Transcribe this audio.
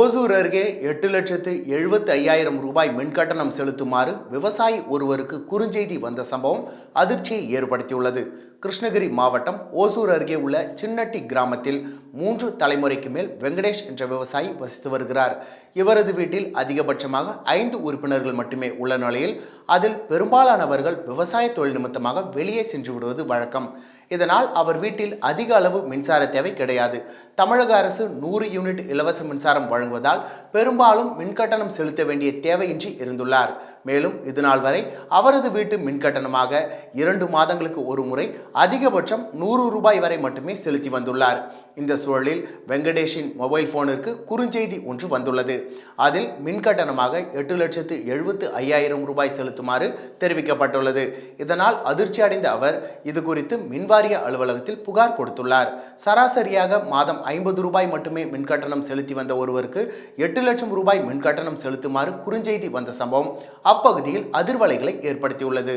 Hosur அருகே எட்டு லட்சத்து எழுபத்தி ஐயாயிரம் ரூபாய் மின்கட்டணம் செலுத்துமாறு விவசாயி ஒருவருக்கு குறுஞ்செய்தி வந்த சம்பவம் அதிர்ச்சியை ஏற்படுத்தியுள்ளது. கிருஷ்ணகிரி மாவட்டம் ஓசூர் அருகே உள்ள சின்னட்டி கிராமத்தில் மூன்று தலைமுறைக்கு மேல் வெங்கடேஷ் என்ற விவசாயி வசித்து வருகிறார். இவரது வீட்டில் அதிகபட்சமாக ஐந்து உறுப்பினர்கள் மட்டுமே உள்ள நிலையில் அதில் பெரும்பாலானவர்கள் விவசாய தொழில் நிமித்தமாக வெளியே சென்று விடுவது வழக்கம். இதனால் அவர் வீட்டில் அதிக அளவு மின்சார தேவை கிடையாது. தமிழக அரசு நூறு யூனிட் இலவச மின்சாரம் வழங்குவதால் பெரும்பாலும் மின்கட்டணம் செலுத்த வேண்டிய தேவையின்றி இருந்துள்ளார். மேலும் இதுநாள் வரை அவரது வீட்டு மின்கட்டணமாக இரண்டு மாதங்களுக்கு ஒரு முறை அதிகபட்சம் நூறு ரூபாய் வரை மட்டுமே செலுத்தி வந்துள்ளார். இந்த சூழலில் வெங்கடேஷின் மொபைல் போனிற்கு குறுஞ்செய்தி ஒன்று வந்துள்ளது. அதில் மின்கட்டணமாக எட்டு லட்சத்து எழுபத்து ஐயாயிரம் ரூபாய் செலுத்துமாறு தெரிவிக்கப்பட்டுள்ளது. இதனால் அதிர்ச்சி அடைந்த அவர் இது குறித்து மின்வாரிய அலுவலகத்தில் புகார் கொடுத்துள்ளார். சராசரியாக மாதம் ஐம்பது ரூபாய் மட்டுமே மின்கட்டணம் செலுத்தி வந்த ஒருவருக்கு எட்டு லட்சம் ரூபாய் மின்கட்டணம் செலுத்துமாறு குறுஞ்செய்தி வந்த சம்பவம் அப்பகுதியில் அதிர்வலைகளை ஏற்படுத்தியுள்ளது.